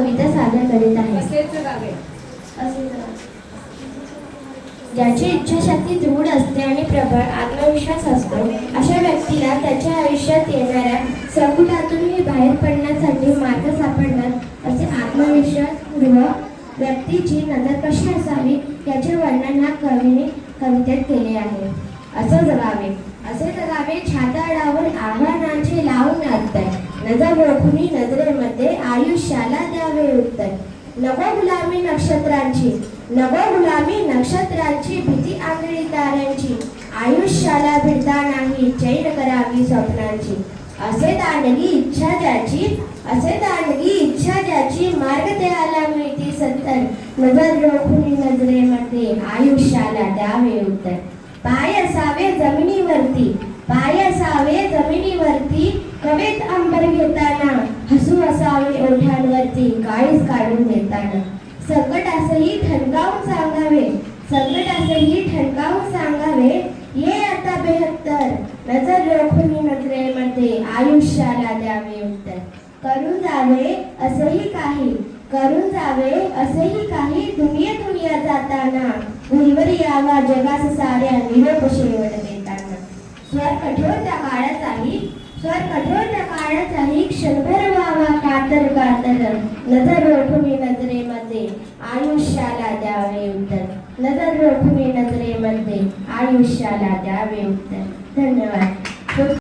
कविता सादर करीत आहे. ज्याची इच्छाशक्ती दृढ असते आणि प्रबळ आत्मविश्वास असतो अशा व्यक्तीला त्याच्या आयुष्यात येणाऱ्या संकटातूनही बाहेर पडण्यासाठी मार्ग सापडणार असे आत्मविश्वासपूर्वक व्यक्तीची नजर कशी असावी याचे वर्णन ह्या कवीने कवितेत केले आहे. असं जगावे असे जगावे छाताडावर आव्हानांचे लावून असतंय नजर रोखुनी नजरेमध्ये आयुष्याला द्यावे उत्तर. नको गुलामी नक्षत्रांची नको गुलामी नक्षत्रांची भीती आंधळी ताऱ्यांची. आयुष्याला भिडता नाही चैन करावी स्वप्नांची. असे दानगी इच्छा ज्याची असे दानगी इच्छा ज्याची मार्ग त्याला मिळती सत्तर. नजर रोखुनी नजरेमध्ये आयुष्याला द्यावे उत्तर. पाय असावे जमिनीवरती पाय जमिनीवरती कवेत अंबर घेताना हसू असावे ओढ्यांवरती काळीच काढून देताना संकट असंही ठणकावून सांगावे संकट असंही ठणकावून सांगावे ये आता बेहत्तर नजर रोखून नजरेमध्ये आयुष्याला द्यावे उत्तर. करून जावे असंही काही करून जावे असेही काही दुनिया दुनिया जाताना भुईवर यावा जगास साऱ्या निरोप शेवट देताना. स्वर कठोर त्या काळात स्वर कठोर त्या काळाचाही क्षणभर व्हावा कातर कातर नजर रोखून नजरेमध्ये आयुष्याला द्यावे उत्तर. नजर रोखून नजरेमध्ये आयुष्याला द्यावे उत्तर. धन्यवाद.